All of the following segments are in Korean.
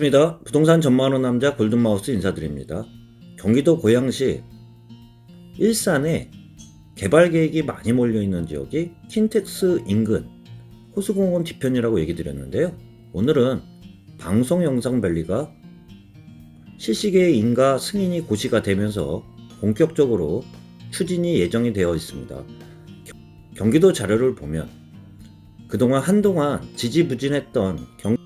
반갑습니다. 부동산 전망하는 남자 골든마우스 인사드립니다. 경기도 고양시 일산에 개발 계획이 많이 몰려 있는 지역이 킨텍스 인근 호수공원 뒤편이라고 얘기 드렸는데요. 오늘은 방송 영상 밸리가 실시계의 인가 승인이 고시가 되면서 본격적으로 추진이 예정이 되어 있습니다. 겨- 경기도 자료를 보면 그동안 한동안 지지부진했던 경,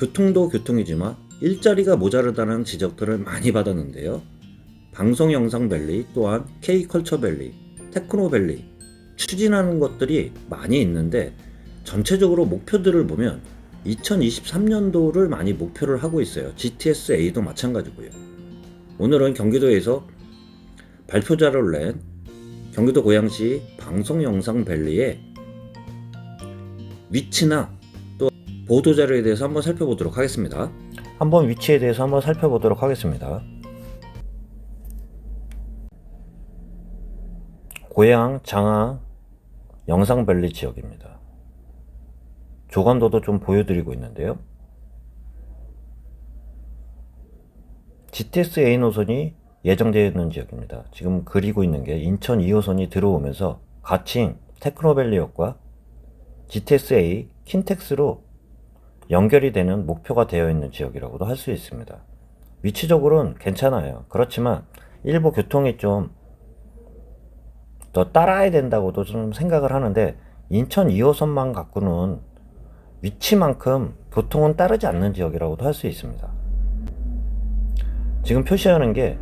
교통도 교통이지만 일자리가 모자르다는 지적들을 많이 받았는데요. 방송 영상 밸리 또한 K 컬처 밸리, 테크노 밸리 추진하는 것들이 많이 있는데 전체적으로 목표들을 보면 2023년도를 많이 목표를 하고 있어요. GTS-A도 마찬가지고요. 오늘은 경기도에서 발표 자료를 낸 경기도 고양시 방송 영상 밸리의 위치나 보도 자료에 대해서 한번 살펴보도록 하겠습니다. 한번 위치에 대해서 한번 살펴보도록 하겠습니다. 고양 장하 영상밸리 지역입니다. 조감도도 좀 보여드리고 있는데요. GTS A 노선이 예정되어 있는 지역입니다. 지금 그리고 있는 게 인천 2호선이 들어오면서 가칭 테크노밸리역과 GTS A 킨텍스로 연결이 되는 목표가 되어 있는 지역이라고도 할 수 있습니다. 위치적으로는 괜찮아요. 그렇지만 일부 교통이 좀 더 따라야 된다고도 좀 생각을 하는데 인천 2호선만 갖고는 위치만큼 교통은 따르지 않는 지역이라고도 할 수 있습니다. 지금 표시하는 게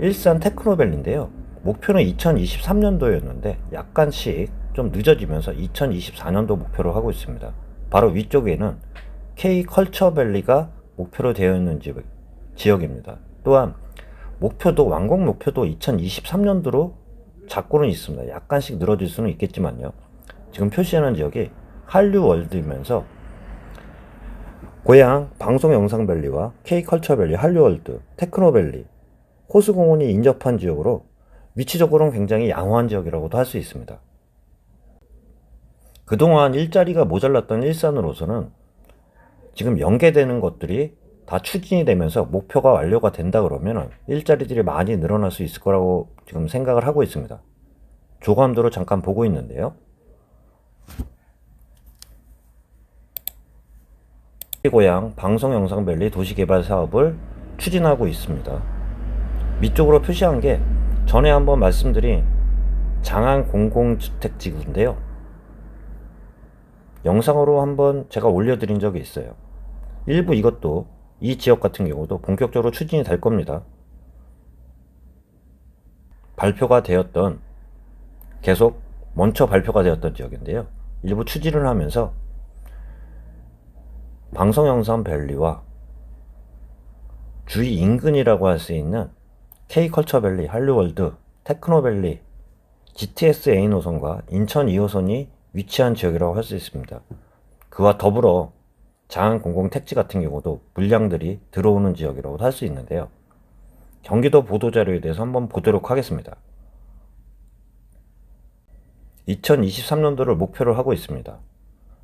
일산 테크노밸리인데요. 목표는 2023년도였는데 약간씩 좀 늦어지면서 2024년도 목표로 하고 있습니다. 바로 위쪽에는 K 컬처밸리가 목표로 되어 있는 지역, 지역입니다. 또한 목표도 완공 목표도 2023년도로 잡고는 있습니다. 약간씩 늘어질 수는 있겠지만요. 지금 표시하는 지역이 한류월드이면서 고향 방송 영상밸리와 K 컬처밸리, 한류월드, 테크노밸리, 호수공원이 인접한 지역으로 위치적으로는 굉장히 양호한 지역이라고도 할 수 있습니다. 그동안 일자리가 모자랐던 일산으로서는 지금 연계되는 것들이 다 추진이 되면서 목표가 완료가 된다 그러면 일자리들이 많이 늘어날 수 있을 거라고 지금 생각을 하고 있습니다. 조감도로 잠깐 보고 있는데요. 고향 방송 영상 밸리 도시 개발 사업을 추진하고 있습니다. 밑쪽으로 표시한 게 전에 한번 말씀드린 장안 공공주택지구인데요. 영상으로 한번 제가 올려드린 적이 있어요. 일부 이것도 이 지역 같은 경우도 본격적으로 추진이 될 겁니다. 발표가 되었던 계속 먼저 발표가 되었던 지역인데요. 일부 추진을 하면서 방송 영상 밸리와 주위 인근이라고 할 수 있는 K컬처 밸리, 한류월드, 테크노 밸리, GTS A 노선과 인천 2호선이 위치한 지역이라고 할 수 있습니다. 그와 더불어 장안 공공 택지 같은 경우도 물량들이 들어오는 지역이라고 할 수 있는데요. 경기도 보도 자료에 대해서 한번 보도록 하겠습니다. 2023년도를 목표로 하고 있습니다.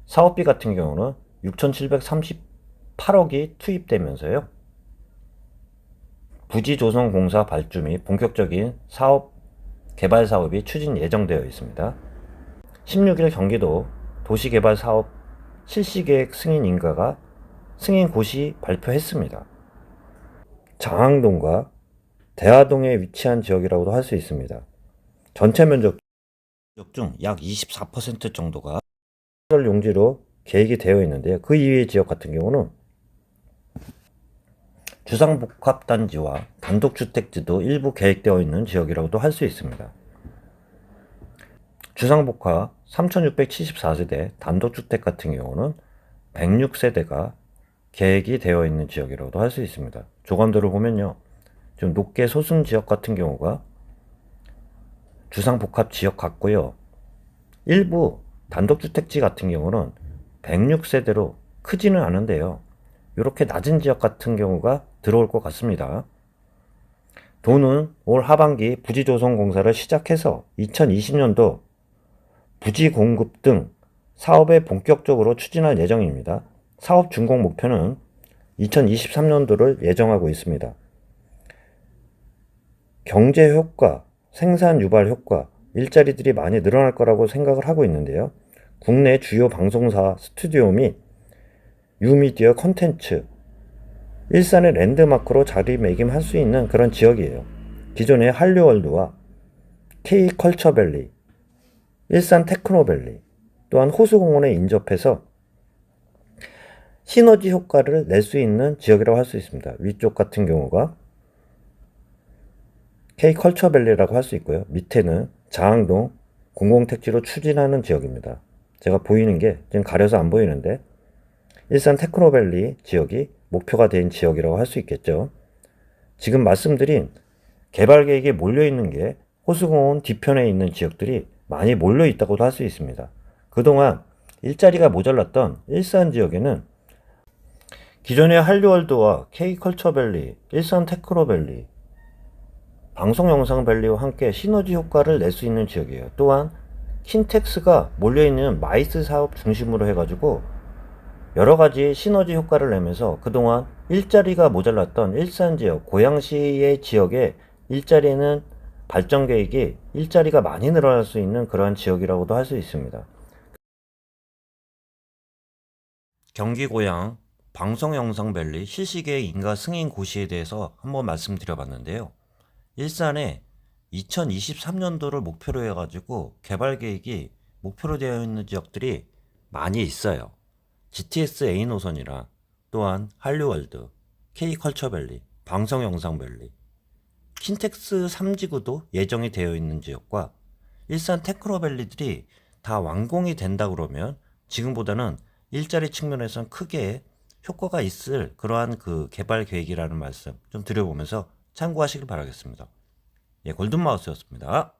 사업비 같은 경우는 6,738억이 투입되면서요. 부지 조성 공사 발주 및 본격적인 사업 개발 사업이 추진 예정되어 있습니다. 16일 경기도 도시개발 사업 실시계획 승인 인가가 승인 고시 발표했습니다. 장항동과 대화동에 위치한 지역이라고도 할 수 있습니다. 전체 면적 중 약 24% 정도가 시설 용지로 계획이 되어 있는데요. 그 이외의 지역 같은 경우는 주상복합단지와 단독주택지도 일부 계획되어 있는 지역이라고도 할 수 있습니다. 주상복합 3674세대 단독주택 같은 경우는 106세대가 계획이 되어 있는 지역이라고도 할 수 있습니다. 조감도를 보면요. 좀 높게 소순 지역 같은 경우가 주상복합 지역 같고요. 일부 단독주택지 같은 경우는 106세대로 크지는 않은데요. 이렇게 낮은 지역 같은 경우가 들어올 것 같습니다. 도는 올 하반기 부지 조성 공사를 시작해서 2020년도 부지 공급 등 사업에 본격적으로 추진할 예정입니다. 사업 준공 목표는 2023년도를 예정하고 있습니다. 경제 효과, 생산 유발 효과, 일자리들이 많이 늘어날 거라고 생각을 하고 있는데요. 국내 주요 방송사 스튜디오 및 유미디어 컨텐츠, 일산의 랜드마크로 자리매김할 수 있는 그런 지역이에요. 기존의 한류월드와 K컬처밸리, 일산 테크노밸리, 또한 호수공원에 인접해서 시너지 효과를 낼 수 있는 지역이라고 할 수 있습니다. 위쪽 같은 경우가 K컬처밸리라고 할 수 있고요. 밑에는 자항동 공공택지로 추진하는 지역입니다. 제가 보이는 게 지금 가려서 안 보이는데 일산 테크노밸리 지역이 목표가 된 지역이라고 할 수 있겠죠. 지금 말씀드린 개발 계획에 몰려 있는 게 호수공원 뒤편에 있는 지역들이 많이 몰려 있다고도 할 수 있습니다. 그동안 일자리가 모자랐던 일산 지역에는 기존의 한류월드와 K컬처밸리, 일산 테크노밸리, 방송영상밸리와 함께 시너지 효과를 낼 수 있는 지역이에요. 또한 킨텍스가 몰려있는 마이스 사업 중심으로 해가지고 여러 가지 시너지 효과를 내면서 그동안 일자리가 모자랐던 일산 지역, 고양시의 지역에 일자리는 발전 계획이 일자리가 많이 늘어날 수 있는 그러한 지역이라고도 할 수 있습니다. 경기 고양 방송 영상 밸리 실시계획 인가 승인 고시에 대해서 한번 말씀드려 봤는데요. 일산에 2023년도를 목표로 해가지고 개발 계획이 목표로 되어 있는 지역들이 많이 있어요. GTS A 노선이랑 또한 한류월드, K컬처밸리, 방송영상밸리, 킨텍스 3지구도 예정이 되어 있는 지역과 일산 테크노밸리들이 다 완공이 된다 그러면 지금보다는 일자리 측면에선 크게 효과가 있을 그러한 그 개발 계획이라는 말씀 좀 드려보면서 참고하시길 바라겠습니다. 예, 골든마우스였습니다.